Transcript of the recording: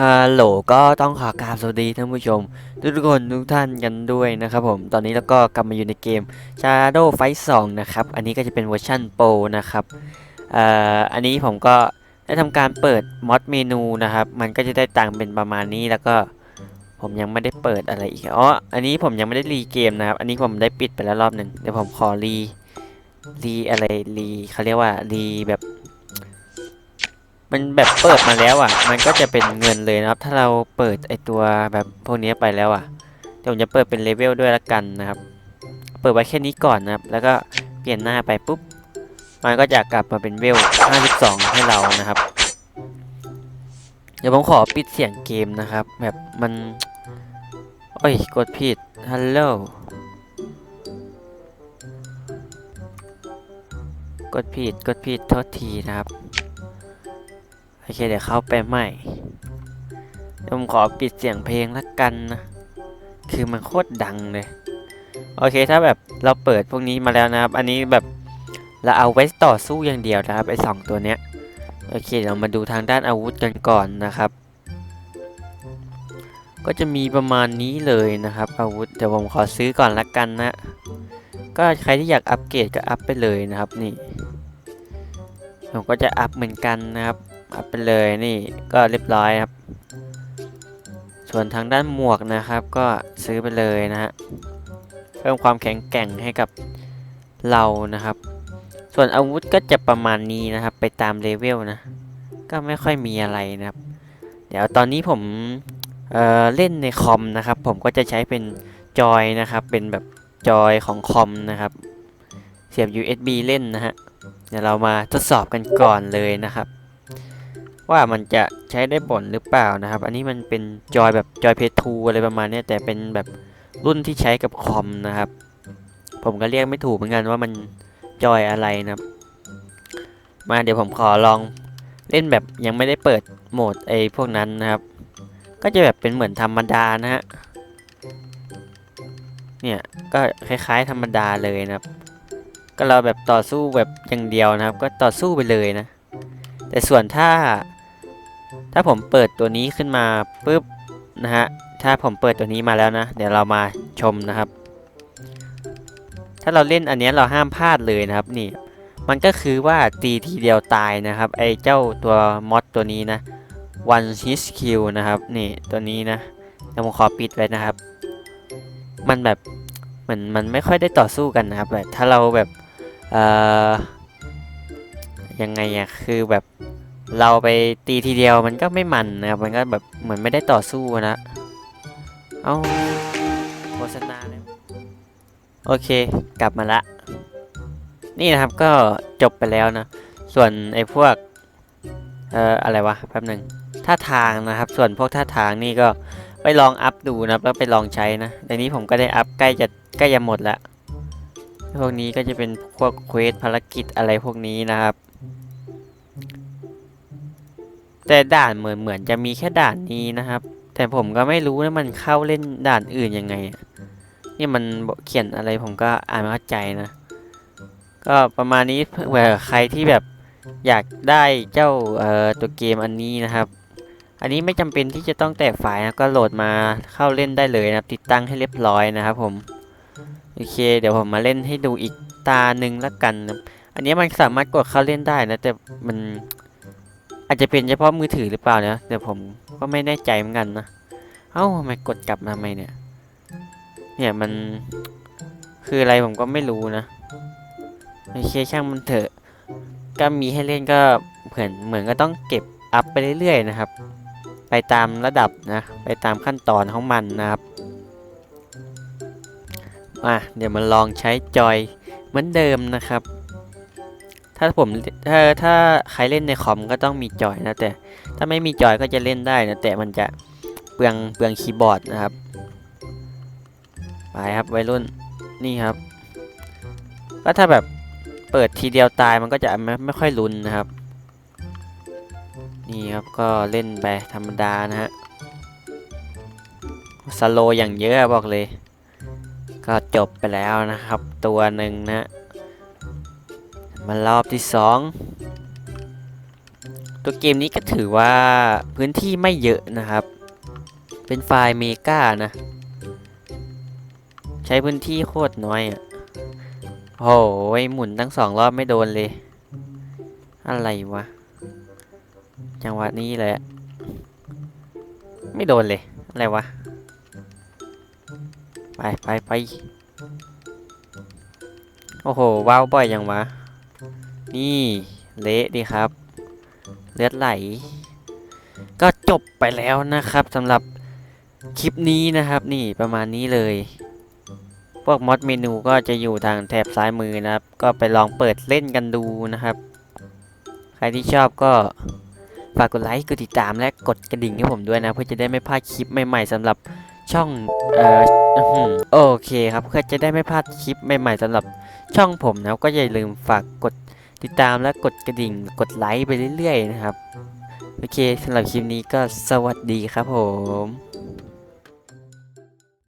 ฮัลโหลก็ต้องขอกราบสวัสดีท่านผู้ชม ทุกคนทุกท่านกันด้วยนะครับผมตอนนี้แล้วก็กลับมาอยู่ในเกม Shadow Fight 2 นะครับ อันนี้ก็จะเป็นเวอร์ชันโปรนะครับเอ่ออันนี้ผมก็ได้ทำการเปิดมอดเมนูนะครับ มันก็จะได้ตังเป็นประมาณนี้แล้วก็ผมยังไม่ได้เปิดอะไรอีกอ๋ออันนี้ผมยังไม่ได้รีเกมนะครับ อันนี้ผมได้ปิดไปแล้วรอบหนึ่งเดี๋ยวผมขอรีรีอะไรรีเขาเรียกว่ารีแบบ มันแบบเปิดมาแล้วอะ มันก็จะเป็นเงินเลยนะครับ ถ้าเราเปิดไอตัวแบบพวกนี้ไปแล้วอะเดี๋ยวผมจะเปิดเป็นเลเวลด้วยละกันนะครับ เปิดไว้แค่นี้ก่อนนะครับ แล้วก็เปลี่ยนหน้าไปปุ๊บ มันก็จะกลับมาเป็นเวล 52 ให้เรานะครับ เดี๋ยวผมขอปิดเสียงเกมนะครับ แบบมันโอ้ย กดผิด ฮัลโหล กดผิด กดผิด โทษทีนะครับ โอเคเดี๋ยวเข้าไปใหม่เดี๋ยวผมขอปิดเสียงเพลงละกันนะ คือมันโคตรดังเลย โอเคถ้าแบบเราเปิดพวกนี้มาแล้วนะครับ อันนี้แบบเราเอาไว้ต่อสู้อย่างเดียวนะครับไอ้สองตัวเนี้ย โอเคเรามาดูทางด้านอาวุธกันก่อนนะครับ ก็จะมีประมาณนี้เลยนะครับ อาวุธเดี๋ยวผมขอซื้อก่อนละกันนะ ก็ใครที่อยากอัปเกรดก็อัพไปเลยนะครับนี่ ผมก็จะอัพเหมือนกันนะครับ อัพไปเลยนี่ก็เรียบร้อยครับ ส่วนทางด้านหมวกนะครับก็ซื้อไปเลยนะฮะเพิ่มความแข็งแกร่งให้กับเรานะครับ ส่วนอาวุธก็จะประมาณนี้นะครับ ไปตามเลเวลนะ ก็ไม่ค่อยมีอะไรนะครับ เดี๋ยวตอนนี้ผมเอ่อเล่นในคอมนะครับ ผมก็จะใช้เป็นจอยนะครับ เป็นแบบจอยของคอมนะครับ เสียบ USB เล่นนะฮะ เดี๋ยวเรามาทดสอบกันก่อนเลยนะครับ ว่ามันจะใช้ได้ผลหรือเปล่านะครับ อันนี้มันเป็นจอยแบบจอยเพทูอะไรประมาณนี้แต่เป็นแบบรุ่นที่ใช้กับคอมนะครับ ผมก็เรียกไม่ถูกเหมือนกันว่ามันจอยอะไรนะครับ มาเดี๋ยวผมขอลองเล่นแบบยังไม่ได้เปิดโหมดไอ้พวกนั้นนะครับ ก็จะแบบเป็นเหมือนธรรมดานะฮะเนี่ยก็คล้ายๆ ธรรมดาเลยนะครับ ก็เราแบบต่อสู้แบบอย่างเดียวนะครับ ก็ต่อสู้ไปเลยนะ แต่ส่วนถ้า ถ้าผมเปิดตัวนี้ขึ้นมาปุ๊บนะฮะ ถ้าผมเปิดตัวนี้มาแล้วนะ เดี๋ยวเรามาชมนะครับ ถ้าเราเล่นอันนี้เราห้ามพลาดเลยนะครับนี่ มันก็คือว่าตีทีเดียวตายนะครับ ไอ้เจ้าตัวมอดตัวนี้นะ one hit kill นะครับ นี่ตัวนี้นะเดี๋ยวผมขอปิดไว้นะครับ มันแบบเหมือนมันไม่ค่อยได้ต่อสู้กันนะครับแบบถ้าเราแบบเอ่อยังไงอะคือแบบ เราไปตีทีเดียวมันก็ไม่มันนะครับ มันก็แบบเหมือนไม่ได้ต่อสู้นะ เอาโฆษณาเลยโอเค กลับมาละ นี่นะครับก็จบไปแล้วนะ ส่วนไอ้พวก เอ่อ อะไรวะ แป๊บหนึ่งท่าทางนะครับ ส่วนพวกท่าทางนี่ก็ไปลองอัพดูนะครับ แล้วไปลองใช้นะในนี้ผมก็ได้อัพใกล้จะใกล้จะหมดละ พวกนี้ก็จะเป็นพวกเควสภารกิจอะไรพวกนี้นะครับ แต่ด่านเหมือนเหมือนจะมีแค่ด่านนี้นะครับ แต่ผมก็ไม่รู้นะมันเข้าเล่นด่านอื่นยังไง นี่มันเขียนอะไรผมก็อ่านไม่เข้าใจนะ ก็ประมาณนี้เผื่อใครที่แบบอยากได้เจ้าเอ่อตัวเกมอันนี้นะครับ อันนี้ไม่จำเป็นที่จะต้องแตกไฟล์นะก็โหลดมาเข้าเล่นได้เลยนะครับ ติดตั้งให้เรียบร้อยนะครับผมโอเค เดี๋ยวผมมาเล่นให้ดูอีกตาหนึ่งละกันนะอันนี้มันสามารถกดเข้าเล่นได้นะแต่มัน อาจจะเป็นเฉพาะมือถือหรือเปล่านะเดี๋ยวผมก็ไม่แน่ใจเหมือนกันนะ เอ้าทำไมกดกลับมาทำไมเนี่ย เนี่ยมันคืออะไรผมก็ไม่รู้นะโอเคช่างมันเถอะ ก็มีให้เล่นก็เหมือนเหมือนก็ต้องเก็บอัพไปเรื่อยๆนะครับ ไปตามระดับนะ ไปตามขั้นตอนของมันนะครับมาเดี๋ยวมาลองใช้จอยเหมือนเดิมนะครับ ถ้าผมถ้าถ้าใครเล่นในคอมก็ต้องมีจอยนะแต่ ถ้าไม่มีจอยก็จะเล่นได้นะแต่มันจะเปลืองเปลืองคีย์บอร์ดนะครับไปครับวัยรุ่นนี่ครับ ก็ถ้าแบบเปิดทีเดียวตายมันก็จะไม่ไม่ค่อยลุ้นนะครับ นี่ครับก็เล่นไปธรรมดานะฮะสโลอย่างเยอะบอกเลย ก็จบไปแล้วนะครับ ตัวหนึ่งนะ มารอบที่สองตัวเกมนี้ก็ถือว่าพื้นที่ไม่เยอะนะครับ เป็นไฟล์เมกานะ ใช้พื้นที่โคตรน้อยอะโอ้ยหมุนตั้งสองรอบไม่โดนเลย อะไรวะ จังหวะนี้เลยอะไม่โดนเลย อะไรวะ ไปไปไปโอ้โหว้าวบ่อยยังวะ นี่เละดีครับ เลือดไหล ก็จบไปแล้วนะครับสำหรับคลิปนี้นะครับ นี่ประมาณนี้เลย พวกมอดเมนูก็จะอยู่ทางแถบซ้ายมือนะครับ ก็ไปลองเปิดเล่นกันดูนะครับ ใครที่ชอบก็ฝากกดไลค์กดติดตามและกดกระดิ่งให้ผมด้วยนะ เพื่อจะได้ไม่พลาดคลิปใหม่ๆสำหรับช่องเอ่อโอเคครับเพื่อจะได้ไม่พลาดคลิปใหม่ๆสำหรับช่องผมนะก็อย่าลืมฝากกด ติดตามและกดกระดิ่งกดไลค์ไปเรื่อยๆนะครับ โอเคสำหรับคลิปนี้ก็สวัสดีครับผม